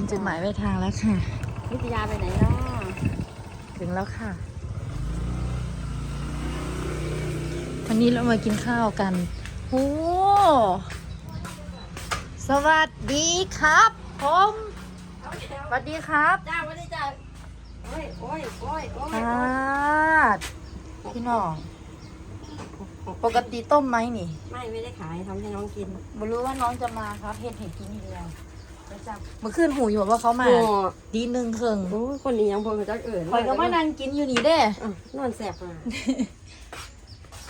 งจุดหมายปลายทางแล้วค่ะวิทยาไปไหนเนาะถึงแล้วค่ะ วันนี้เรามากินข้าวกันโอ้สวัสดีครับผมสวัสดีครับจ้าวันนี้จ้าโอ้ยโอ้ยโอ้ยโอ้ยพาดพี่น้อง ปกติต้มไหมนี่ ไม่ไม่ได้ขายทำให้น้องกินไม่รู้ว่าน้องจะมาครับเห็ดเห็ดกินอีกแล้ว เมื่อคืนหูอยู่ว่าเขามา โอ้ดีหนึ่งเคิงโอ้ยคนนี้ยังพอจะเอิ่นคอยก็มานั่งกินอยู่นี่เด้อะนอนแสบมา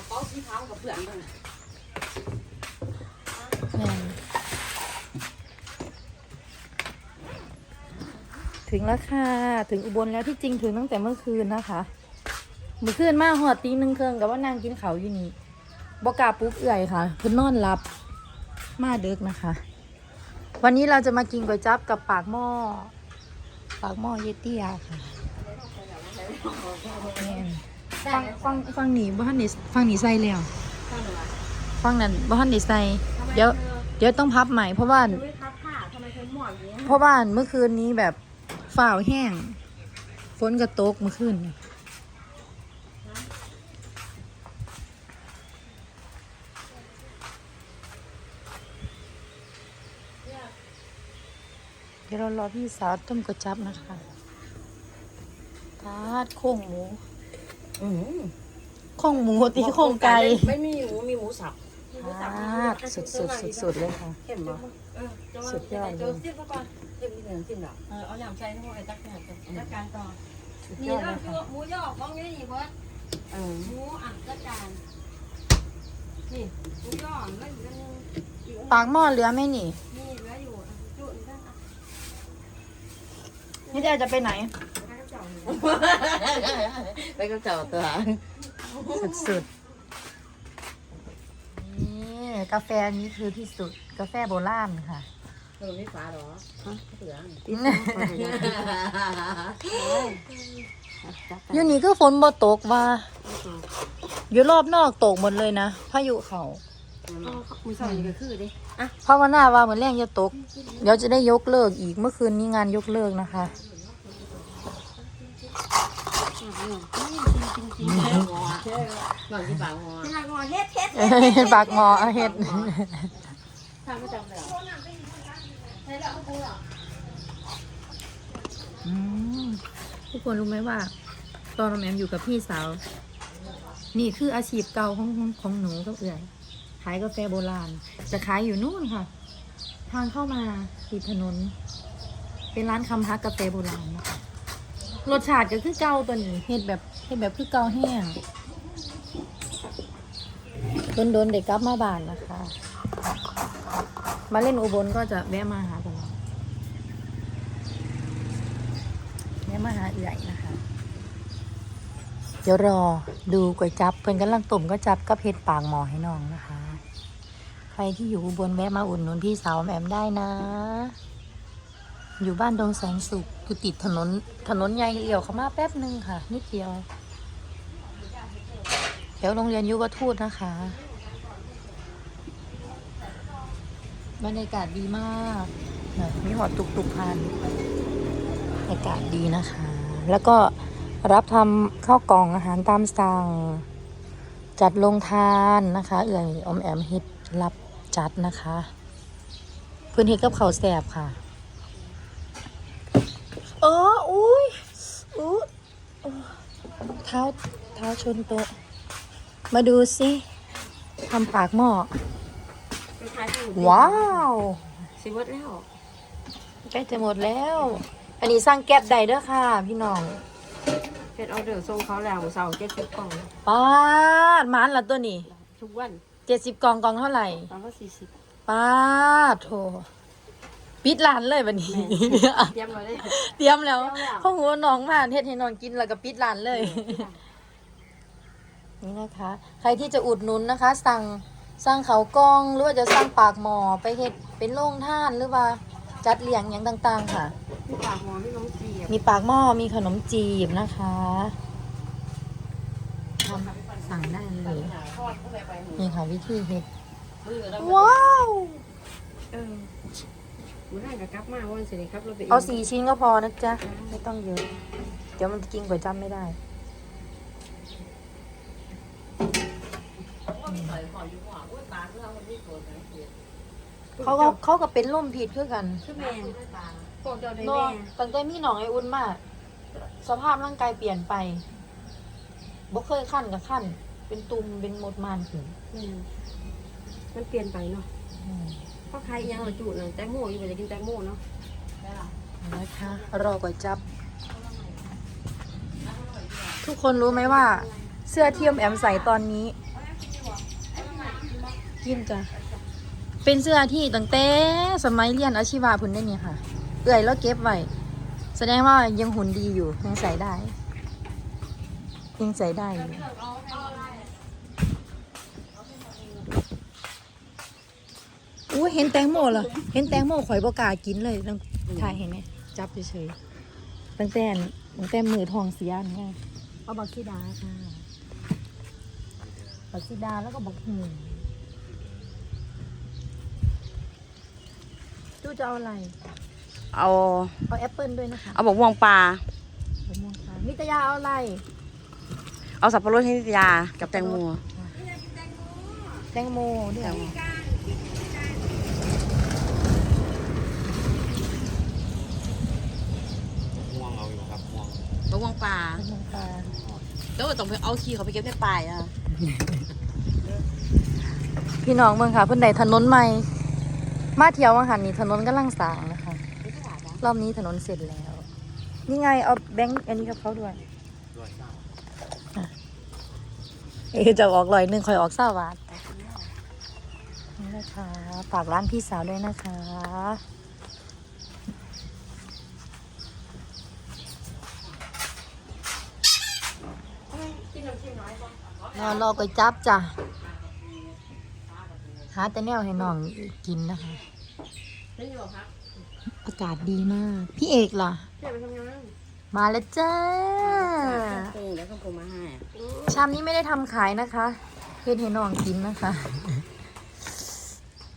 เป้าสีขาวกับเพื่อนเบิ่งแม่นถึงแล้วค่ะ ถึงอุบลแล้วที่จริงถึงตั้งแต่เมื่อคืนนะคะ เมื่อคืนมาหอดตีหนึ่งเครื่องกับว่านางกินเขาวอยู่นี่บกล้าปลุ๊บเอื่อยค่ะเพิ่นนอนหลับมาเดึกนะคะ วันนี้เราจะมากินก๋วยจั๊บกับปากหม้อ ปากหม้อเยเตี้ยค่ะฟังฟังฟังหนีบ้านนี่ฟังหนีใส่แล้วข้าวเหนียฟังนั้นบ้านนี่ใส่เดี๋ยวเดี๋ยวต้องพับใหม่เพราะว่าเพราะว่าเมื่อคืนนี้แบบฝ่าวแห้ง ฝนกระตกเมื่อคืนนี่เดี๋ยวเรารอพี่สาวต้มกระจับนะคะทาดโค้งหมูอืมโค้งหมูตีโค้งไก่ไม่มีหมูมีหมูสับทาดสุดสุดสุดสุดๆเลยค่ะเข้มบ่เออสุดยอดเลยเจิ้มซะก่อนเจิ้มนิดหนึ่งจิ้มดอกเออเอาหยำใส่ทั้งหมดไอ้จักรเนี่ยจัดการต่อสุดนี่ยอดก็เลยคือค่ะหมูยอของนี่นี่เบิร์ดเออหมูอะจัดการนี่หมูยอมันมันอยู่ปากหม้อเหลือไหมนี่ นี่เหลืออยู่อะจุดนี่อะ นี่จะจะไปไหนให้เขาเจ้านี่ไปกับเจ้าตัวสุดๆนี่กาแฟนี้คือที่สุดกาแฟโบราณค่ะเออไม่ฟ้าหรอฮะเสืออยู่นี่ก็ฝนบ่ตกว่าอยู่รอบนอกตกหมดเลยนะพายุเขา มือสองนี่ก็คือดิอะภาวนาว่าเหมือนแรงจะตก เดี๋ยวจะได้ยกเลิกอีกเมื่อคืนนี้งานยกเลิกนะคะบางที่ปากหัวเป็นอะไรงอเฮ็ดเฮ็ดเฮ็ดปากงอเอาเฮ็ดทำไม่จำแล้วใช่แล้วเอาปูเหรออืมทุกคนรู้ไหมว่า ตอนน้องแอมอยู่กับพี่สาว นี่คืออาชีพเก่าของของของหนูกับเอื่อย ขายกาแฟโบราณ จะขายอยู่นู่นค่ะ ทางเข้ามาติดถนน เป็นร้านคำฮักกาแฟโบราณนะคะรสชาติก็คือเก่าตัวนี้เฮ็ดแบบเฮ็ดแบบคือเก่าแห้งโดนโดนเด็กกลับมาบ้านนะคะ มาเล่นอุบลก็จะแวะมาหาตลอดแม่มาหาเอื่อยนะคะ เดี๋ยวรอดูก๋วยจับเพิ่นกำลังต้มก็จับกับเห็ดปากหมอให้น้องนะคะ ที่อยู่อุบนแวะมาอุ่นนุนพี่สาวแอมได้นะ อยู่บ้านดงแสงสุขอยู่ติดถนนถนนใหญ่เอี่ยวเข้ามาแป๊บหนึ่งค่ะ นิดเดียวแถวโรงเรียนยุวทูตนะคะบรรยากาศดีมากมีหอตุกตุกพันอากาศดีนะคะ แล้วก็รับทำข้าวกล่องอาหารตามสั่ง จัดลงทานนะคะ เอื่อยอมแอมฮ็ดรับ จัดนะคะ เพื่อนเฮ็ดกับข้าวแสบค่ะ เอออุ้ยอู้เท้าเท้าชนโต๊ะ มาดูสิทำปากหม้อไปขายถูกว้าว สิเวิร์ดแล้วใกล้จะหมดแล้ว อันนี้สั่งแก๊บได้เด้อค่ะ พี่น้องเพชรออเดอร์ส่งเขาแล้วเสาร์เจ็ดสิบกล่องป้าดหมันละตัวนี้ ทุกวัน เจ็ดสิบกล่องกล่องเท่าไหร่ตอนก็สี่สิบป้าดโถปิดร้านเลยวันนี้ เตรียมมาได้เตรียมแล้วเตรียมแล้วข้าวหัวน้องมาเฮ็ดให้น้องกินแล้วก็ปิดร้านเลย นี่นะคะ ใครที่จะอุดหนุนนะคะ สั่งสั่งเขาวกล้องหรือว่าจะสั่งปากหมอไปเฮ็ดเป็นโรงท่านหรือว่าจัดเลี้ยงอย่างต่าง ๆ ค่ะ มีปากหัวมีน้องจีบมีปากหม้อมีขนมจีบนะคะทำ สั่งได้เลย นี่ค่ะวิธีเฮ็ด ว้าวเออหมูนั่นกับกลับมาวันเสร็จครับรถไปเอาสี่ชิ้นก็พอนะจ๊ะ ไม่ต้องเยอะ เดี๋ยวมันจะกินก๋วยจั๊บไม่ได้เขาก็เขาก็เป็นล่มผิดคือกันคือแม่พวกเจ้าได้เนาะแม่ตั้งแต่มีหนองไออุ่นมาก สภาพร่างกายเปลี่ยนไป บ่เคยขั้นกับขั้น เป็นตุ่มเป็นหมดมานขึ้นแม่มันเปลี่ยนไปเนาะเพราะใครอีหยังเราจุน่ะแตงโมอยู่ไปจะกินแตงโมเนาะนะคะรอก๋วยจับ ทุกคนรู้ไหมว่า เสื้อที่อมแอมใส่ตอนนี้ยินจ้ะเป็นเสื้อที่ตั้งแต่สมัยเรียนอาชีวะพุ่นได้เนี่ยค่ะ เอื่อยแล้วเก็บไว้แสดงว่ายังหุ่นดีอยู่ยังใส่ได้ ยังใส่ได้อยู่อู้เห็นแตงโมเหรอ เห็นแตงโมข่อยบกล้ากินเลยต้องถ่ายเห็นไหมจับเฉยๆตั้งแต่ตั้งแต่มือทองเสียนี่ไงเอาบักซีดาค่ะบักซีดาแล้วก็บักหูจูจะเอาอะไร เอาเอาแอปเปิลด้วยนะคะ เอาบอกม่วงปลามะม่วงค่ะนิตยาเอาอะไร เอาสับปะรดให้นิตยากับแตงโมแตงโมด้วยแตงโมม่วงเอาอยู่ครับม่วงบอกม่วงปลามะม่วงปลาแล้วต้องไปเอาขี้เขาไปเก็บในป่ายอะพี่น้องเมืองค่ะเพื่อนใดถนนใหม่ มาเที่ยวมาหันนี่ถนนกำลังสร้างนะคะ รอบนี้ถนนเสร็จแล้ว นี่ไงเอาแบงค์อันนี้กับเขาด้วยด้วยเศร้า เอจะออกลอยหนึ่งคอยออกเศร้าบาทนี่นะคะฝากร้านพี่สาวด้วยนะคะรอรอก๋วยจับจ้ะ หาแต่แนวให้น้องกินนะคะอยู่ครับอากาศดีมาก พี่เอกล่ะ เดี๋ยวไปทำงาน มาแล้วจ้าโอ้แล้วก็ผมมาให้ชามนี้ไม่ได้ทำขายนะคะเพื่อนให้น้องกินนะคะ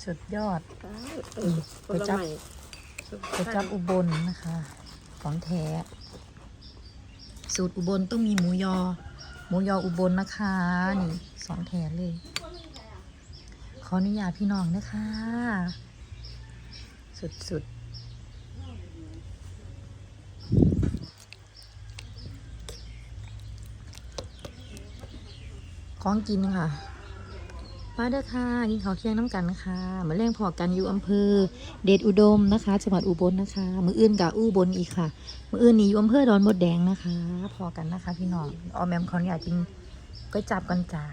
สุดยอดผลไม้ก๋วยจับอุบลนะคะ ของแท้ สูตรอุบลต้องมีหมูยอ หมูยออุบลนะคะ นี่สองแถเลย ขออนุญาตพี่น้องนะคะ สุดๆ ของกินค่ะ มาเด้อค่ะกินข้าวเที่ยงน้ำกันนะคะมาเล่งพอกันอยู่อำเภอ เดชอุดมนะคะจังหวัดอุบลนะคะ มืออื่นกับอุบลอีกค่ะ มืออื่นนี่อยู่อำเภอดอนมดแดงนะคะ พอกันนะคะ พี่น้องออมแมมเขาเนี่ยกินก๋วยจับกันจ้า